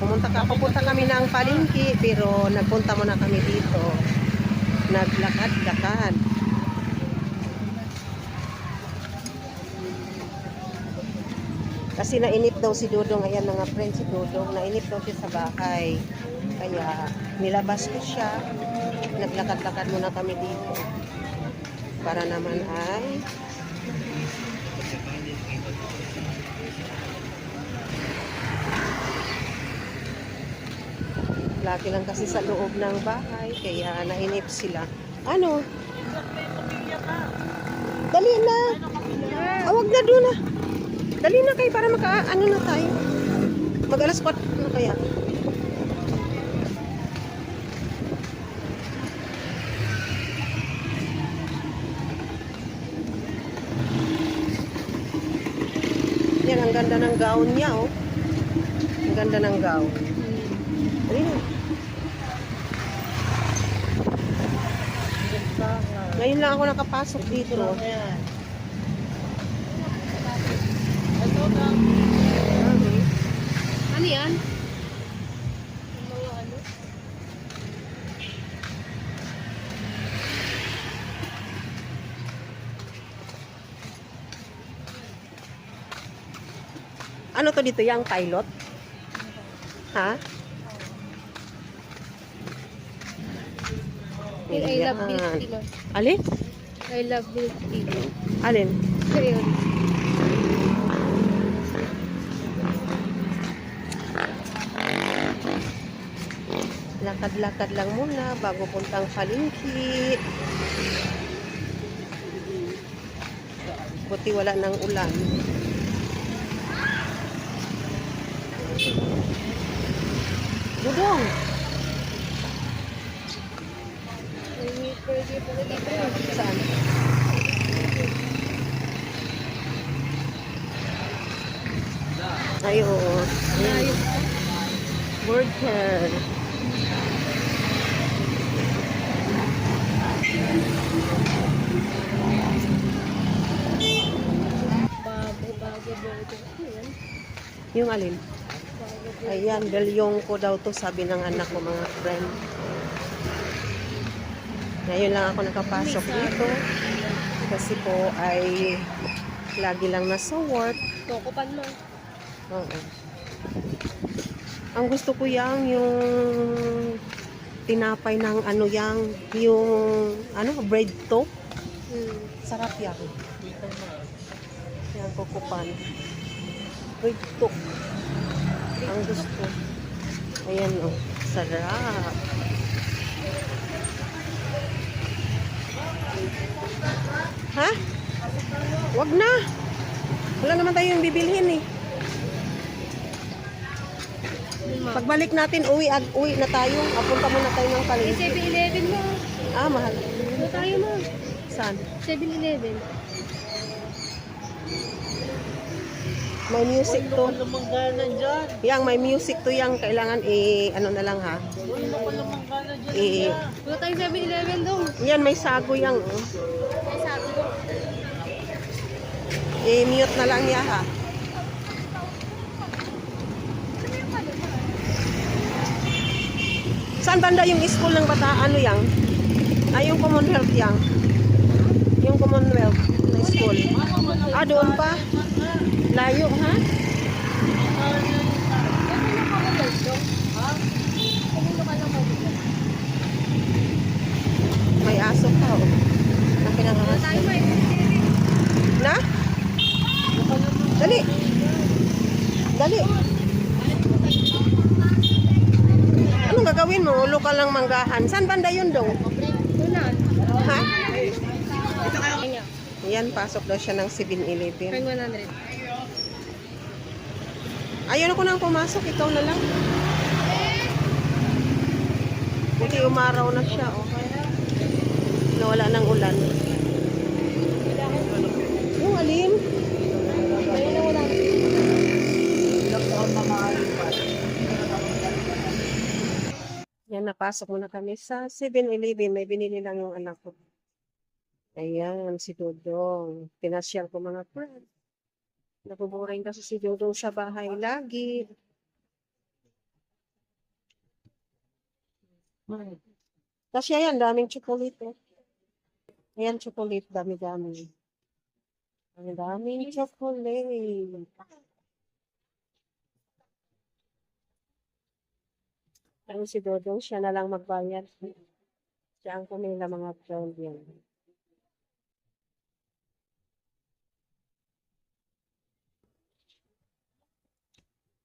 pumunta ka, pupunta kami ng palengke, pero nagpunta muna kami dito. Naglakad-lakad. Kasi nainip daw si Dudong, ayan mga friends si Dudong, nainip daw siya sa bahay. Kaya nilabas ko siya, naglakad-lakad muna kami dito. Para naman ay Lagi lang kasi sa loob ng bahay, kaya nainip sila. Ano? Dali na! Ah, wag na doon na. Dali na kayo para maka, ano na tayo. Mag alas 4 na kaya. Yan, ang ganda ng gown niya, oh. Ang ganda ng gown. Na. Ngayon lang ako nakapasok dito. Ano yan? Ano to dito yung pilot? Ha? Yung I love milk tea. ma'am. Alin? I love milk tea. Alin? Ayun. Lakad-lakad lang muna bago puntang palengke. Buti wala ng ulan. Budong! May pwede pala dito. Saan? Ay, oo. Ayun. Burger. Bago, bago, bago. Ayan. Yung alin? Ayan, galyong ko daw to sabi ng anak ko mga friend. Ngayon lang ako nakapasok dito. Kasi po ay lagi lang nasa work. Tokopan mo. Oo. Ang gusto ko yang yung tinapay ng ano yang yung ano bread to. Hmm. Sarap yan. Yan kukupan. Bread to. Ang gusto. Ayan oh. Sarap. Ha? Wag na. Wala naman tayong bibilhin eh. Pagbalik natin, uwi, ag, uwi na tayo. Apunta muna tayo ng palengke. 7-Eleven mo. Ah, mahal. Ano tayo mo? Saan? 7-Eleven. May music to. Yang may music to yang kailangan i ano na lang ha. I Ano tayo 7-Eleven dong? yan may sago yang. oh. Ay, sabi ko. I-mute na lang ya ha. Saan banda yung school ng bata? Ano yang? Ay, yung Commonwealth yang. Yung Commonwealth na school. Ah, doon pa? Layo, ha? May aso pa, oh. Na Ano pinangangas. mo? Na? Dali. Dali. Anong gagawin mo? Ulo ka lang manggahan. Saan banda yun dong? Ha? Yan, pasok daw siya ng 7-Eleven. Pang 100. Ayun ako nang pumasok. Ikaw na lang. Buti umaraw na siya, oh. Nawala ng ulan. Yung alin? Ayun na wala. Yan, napasok muna kami sa 7-Eleven. May binili lang yung anak ko. Ayan, si Dodong. Pinasyal ko mga friend. Nabuburing kasi si Dodong sa bahay lagi. Kasi ayan, daming chocolate. Oh. Ayan, chocolate. Dami-dami. Ang daming chocolate. Ang si Dodong, siya na lang magbayad. Siya ang pumila mga friend yan.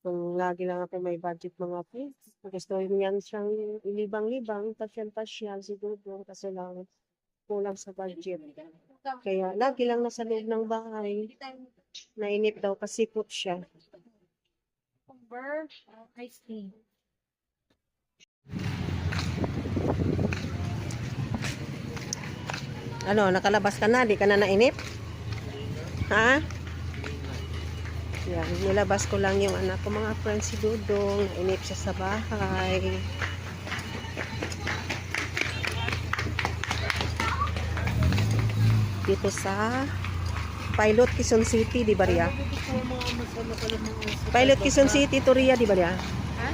Kung lagi lang ako may budget mga friends. Gusto niyan siyang ilibang-libang, pasyal-pasyal si Dodong kasi lang kulang sa budget. Kaya lagi lang nasa loob ng bahay. Nainip daw kasi put siya. Umber, ice cream. Ano, nakalabas ka na? Di ka na nainip? Ha? Yan, nilabas ko lang yung anak ko mga friends si Dudong. Nainip siya sa bahay. Dito sa Pilot Quezon City, di ba Ria? Pilot Quezon City, to Ria, di ba Ria? Ha?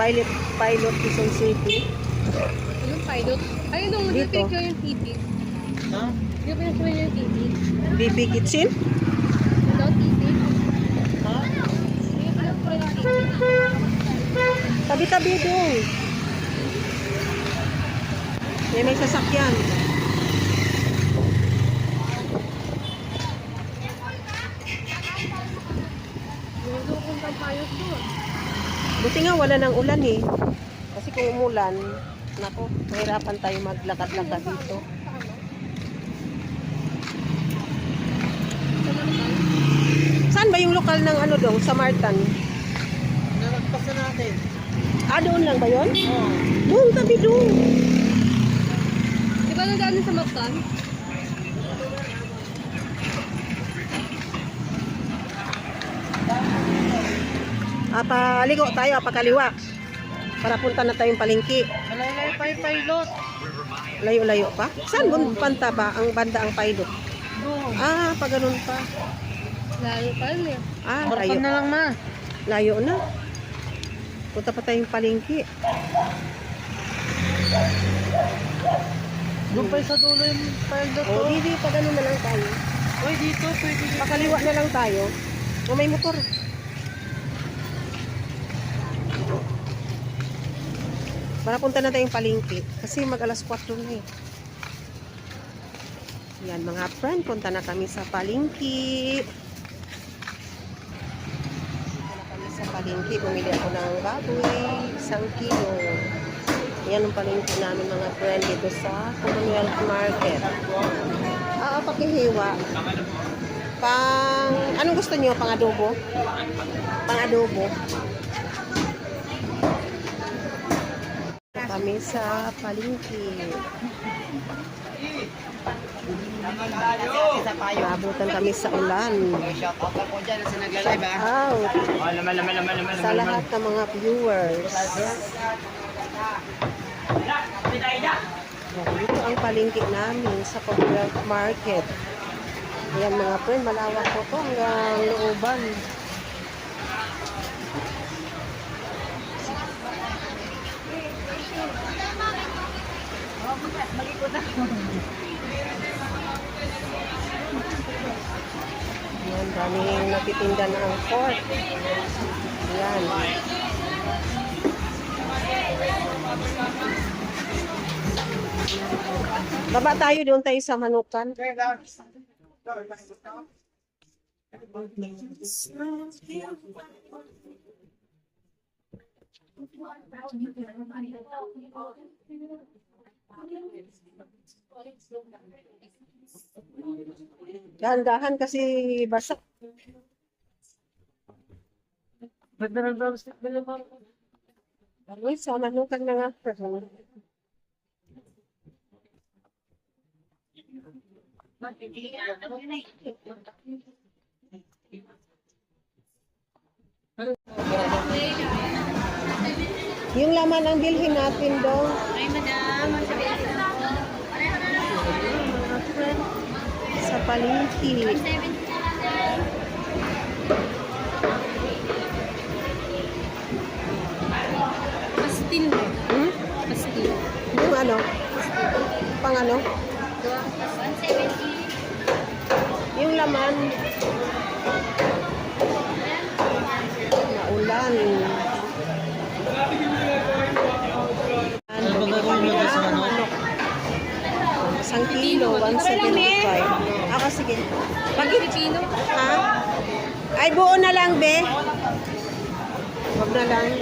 Pilot, Pilot Quezon City. Anong pilot? Ay, nung ko yung TV. Ha? Hindi ko pinasuman yung TV. BB Kitchen. Without TV. Ha? Hindi ko pinasuman yung TV. Tabi-tabi doon. May may sasakyan. Buti nga wala ng ulan eh. Kasi kung umulan, nako, mahirapan tayo maglakad-lakad dito. Saan ba yung lokal ng ano dong? Sa Martan? Nalagpasan natin. Ah, doon lang ba yun? Oo. Doon, tabi doon. Di ba nang daanan sa Mactan? Ah, paligo tayo, pakaliwa. Para punta na tayong palingki. Malalay pa yung pilot. Layo-layo pa. Saan bun panta ba ang banda ang pilot? Oo. Ah, pa ganun pa. Lalo pa yun eh. Ah, layo. Barakan na lang ma. Layo na. Punta pa tayong palingki. Doon pa sa dulo yung pilot. O, Oh, di, di, pa ganun na lang tayo. Uy, dito, pwede dito. Pakaliwa na lang tayo. O, may motor. Para punta na tayong palingki. Kasi mag alas 4 na eh. Yan mga friend, punta na kami sa palingki. Punta palingki. Bumili ako ng baboy, isang kilo. Yan ang palingki namin mga friend dito sa Commonwealth Market. Ah, pakihiwa. Pang, anong gusto niyo? Pang adobo? Pang adobo. Kami sa palingki. Naabutan kami sa ulan. Shout out ako dyan sa nagla-live ah. Out Oh, laman, laman, laman, laman, sa lahat ng mga viewers. Yan, Dito ang palingki namin sa Commonwealth Market. Ayan mga friend, malawak po to hanggang looban. Ayan, daming natitinda na ang pork. Ayan. Baba tayo doon tayo sa manukan. Dahan-dahan kasi basa. Uy, sa manukan na nga. Yung laman ang bilhin natin daw. Ay, madam. Sa palengke. Ano? 170. Yung laman. Naulan. Ano ba gagawin mo sa ano? Isang kilo, 175. Ako, sige. Bakit? Pilipino. Ha? Ay, buo na lang, be. Huwag na lang.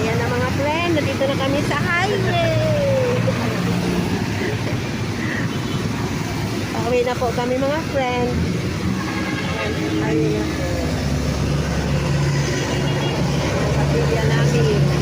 Ayan na mga friend, nandito na kami sa highway. Uwi na po kami mga friend. Ayun na po. Kapilya namin.